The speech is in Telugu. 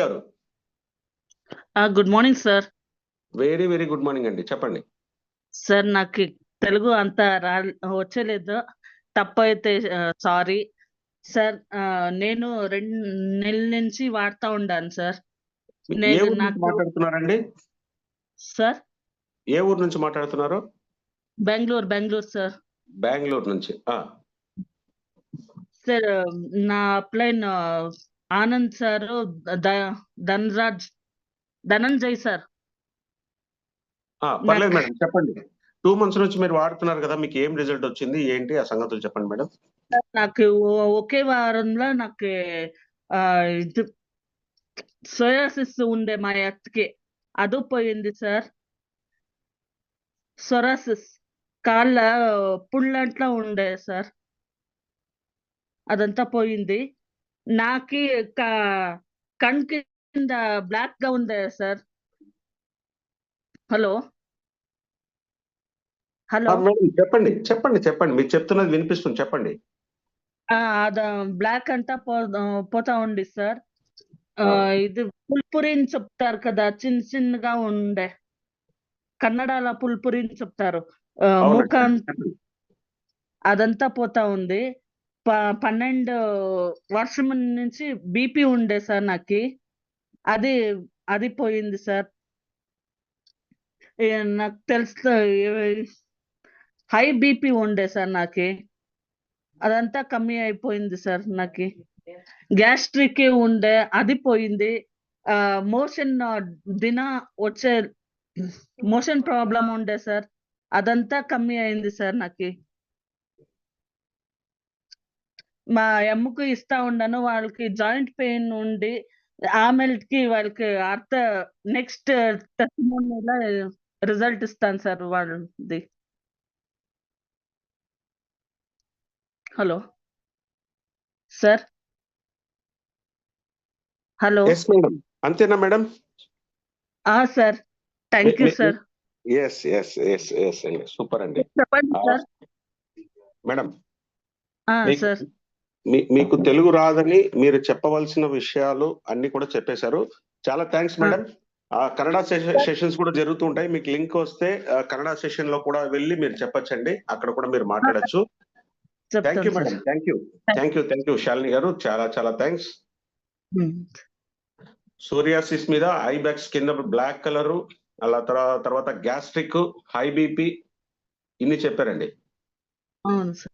గారు. Good morning sir very very good morning అండి. చెప్పండి. సార్ నాకు తెలుగు అంత రా వచ్చలేదు. తప్పు అయితే సారీ సార్ నేను రెండు నెలల నుంచి వాడుతా ఉండాను సార్ నేను నాకు- మాట్లాడుతున్నారండి? సార్ ఏ ఊరు నుంచి మాట్లాడుతున్నారు? బెంగళూరు బెంగళూరు సార్ బెంగళూరు నుంచి. సార్ నా అప్లైన్ ఆనంద్ సార్ ధనరాజ్ ధనంజయ్ సార్. పర్లేదు మేడం చెప్పండి. టూ మంత్స్ నుంచి మీరు వాడుతున్నారు కదా మీకు ఏం రిజల్ట్ వచ్చింది ఏంటి ఆ సంగతులు చెప్పండి మేడం? నాకు ఒకే వారంలో నాకు ఇది సోయాసిస్ ఉండే మా ఎత్తుకి అది పోయింది సార్. సొరాసిస్ కాళ్ళ పుళ్ళంట్లా ఉండే సార్. అదంతా పోయింది. నాకి క- కణ్ కింద బ్లాక్గా ఉండే సార్ హలో హలో చెప్పండి చెప్పండి చెప్పండి. మీరు చెప్తున్నది వినిపిస్తుంది చెప్పండి. ఆ, అద బ్లాక్ అంతా పోతా ఉంది సార్. ఇది పుల్పురి అని చెప్తారు కదా చిన్న చిన్నగా ఉండే. కన్నడలో పుల్పురి అని చెప్తారు ముఖం. అదంతా పోతా ఉంది. పన్నెండు వర్షం నుంచి బీపీ ఉండే సార్ నాకు. అది అది పోయింది సార్. నాకు తెలుసు హై బీపీ ఉండే సార్ నాకు. అదంతా కమ్మి అయిపోయింది సార్ నాకు. గ్యాస్ట్రిక్ ఉండే అది పోయింది. మోషన్ దిన వచ్చే మోషన్ ప్రాబ్లం ఉండే సార్. అదంతా కమ్మి అయింది సార్ నాకు. మా అమ్మకు ఇస్తా ఉండను. వాళ్ళకి జాయింట్ పెయిన్ ఉండి ఆమెల్కి వాళ్ళకి అర్థ నెక్స్ట్ రిజల్ట్ ఇస్తాను సార్ వాళ్ళది. హలో? సార్? హలో? అంతేనా మేడం ఆ sir. Thank you sir. Yes yes yes yes super అండి. చెప్పండి సార్. Madam sir. మీకు తెలుగు రాదని మీరు చెప్పవలసిన విషయాలు అన్ని కూడా చెప్పేశారు. చాలా థ్యాంక్స్ మేడం ఆ కన్నడ సెషన్స్ కూడా జరుగుతూ ఉంటాయి. మీకు లింక్ వస్తే కన్నడ సెషన్లో కూడా వెళ్ళి మీరు చెప్పొచ్చండి. అక్కడ కూడా మీరు మాట్లాడొచ్చు. Thank you madam thank you thank you thank you Shalini గారు. చాలా చాలా థ్యాంక్స్ ఉమ్. సోరియాసిస్ మీద ఐ బ్యాగ్స్ కింద బ్లాక్ కలర్ అలా తర్వా- తర్వాత గ్యాస్ట్రిక్ హై బీపీ ఇన్ని చెప్పారండి. అవును